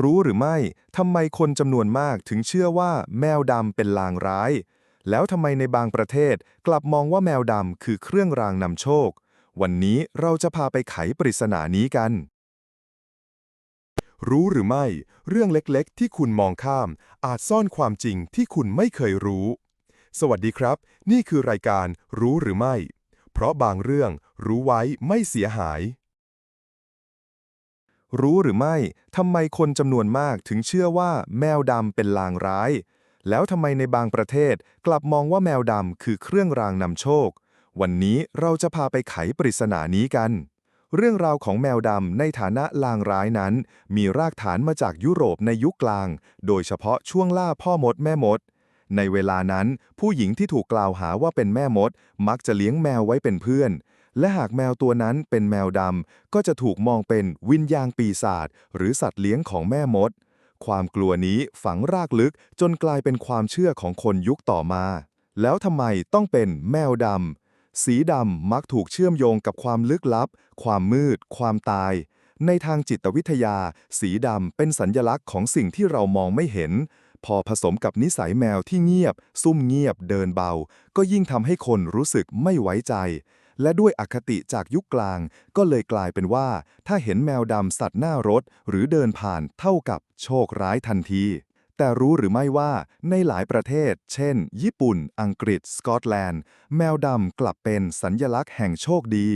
รู้หรือไม่ทำไมคนจำนวนมากถึงเชื่อว่าแมวดำเป็นลางร้าย แล้วทำไมในบางประเทศกลับมองว่าแมวดำคือเครื่องรางนำโชค วันนี้เราจะพาไปไขปริศนานี้กัน รู้หรือไม่ เรื่องเล็กๆ ที่คุณมองข้าม อาจซ่อนความจริงที่คุณไม่เคยรู้ สวัสดีครับ นี่คือรายการรู้หรือไม่ เพราะบางเรื่องรู้ไว้ไม่เสียหาย รู้หรือไม่ทำไมคนจำนวนมากถึงเชื่อว่าแมวดำเป็นลางร้าย แล้วทำไมในบางประเทศกลับมองว่าแมวดำคือเครื่องรางนำโชค วันนี้เราจะพาไปไขปริศนานี้กัน เรื่องราวของแมวดำในฐานะลางร้ายนั้น มีรากฐานมาจากยุโรปในยุคกลาง โดยเฉพาะช่วงล่าพ่อมดแม่มด ในเวลานั้น ผู้หญิงที่ถูกกล่าวหาว่าเป็นแม่มด มักจะเลี้ยงแมวไว้เป็นเพื่อน และหากแมวตัวนั้นเป็นแมวดำ ก็จะถูกมองเป็นวิญญาณปีศาจหรือสัตว์เลี้ยงของแม่มด ความกลัวนี้ฝังรากลึกจนกลายเป็นความเชื่อของคนยุคต่อมา แล้วทำไมต้องเป็นแมวดำ สีดำมักถูกเชื่อมโยงกับความลึกลับ ความมืด ความตาย ในทางจิตวิทยา สีดำเป็นสัญญลักษณ์ของสิ่งที่เรามองไม่เห็นพอผสมกับนิสัยแมวที่เงียบ ซุ่มเงียบ เดินเบา ก็ยิ่งทำให้คนรู้สึกไม่ไว้ใจ และด้วยอคติจากยุคกลาง ก็เลยกลายเป็นว่า ถ้าเห็นแมวดำสัตว์หน้ารถ หรือเดินผ่านเท่ากับโชคร้ายทันที แต่รู้หรือไม่ว่าในหลายประเทศ เช่น ญี่ปุ่น อังกฤษ สกอตแลนด์ แมวดำกลับเป็นสัญญลักษณ์แห่งโชคดี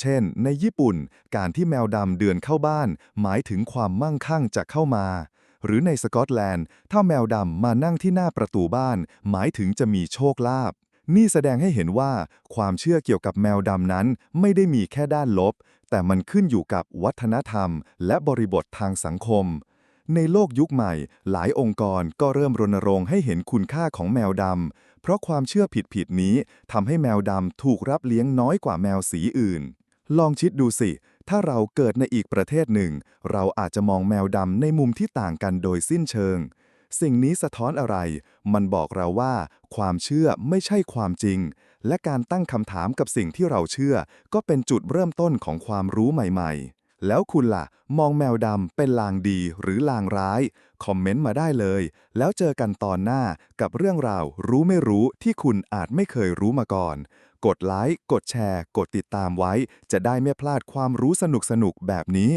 เช่น ในญี่ปุ่น การที่แมวดำเดือนเข้าบ้าน หมายถึงความมั่งคั่งจะเข้ามาหรือในสกอตแลนด์ ถ้าแมวดำมานั่งที่หน้าประตูบ้าน หมายถึงจะมีโชคลาภ นี่แสดงให้เห็นว่าความเชื่อเกี่ยวกับแมวดำนั้นไม่ได้มีแค่ด้านลบ แต่มันขึ้นอยู่กับวัฒนธรรม และบริบททางสังคม ในโลกยุคใหม่ หลายองค์กรก็เริ่มรณรงค์ให้เห็นคุณค่าของแมวดำ เพราะความเชื่อผิดๆนี้ทำให้แมวดำถูกรับเลี้ยงน้อยกว่าแมวสีอื่น ลองคิดดูสิ ถ้าเราเกิดในอีกประเทศหนึ่ง เราอาจจะมองแมวดำในมุมที่ต่างกันโดยสิ้นเชิง สิ่งนี้สะท้อนอะไร มันบอกเราว่า ความเชื่อไม่ใช่ความจริง และการตั้งคำถามกับสิ่งที่เราเชื่อ ก็เป็นจุดเริ่มต้นของความรู้ใหม่ๆ แล้วคุณล่ะ มองแมวดำเป็นลางดีหรือลางร้าย คอมเมนต์มาได้เลย แล้วเจอกันตอนหน้ากับเรื่องราวรู้ไม่รู้ที่คุณอาจไม่เคยรู้มาก่อน กดไลค์ กดแชร์ กดติดตามไว้ จะได้ไม่พลาดความรู้สนุกๆแบบนี้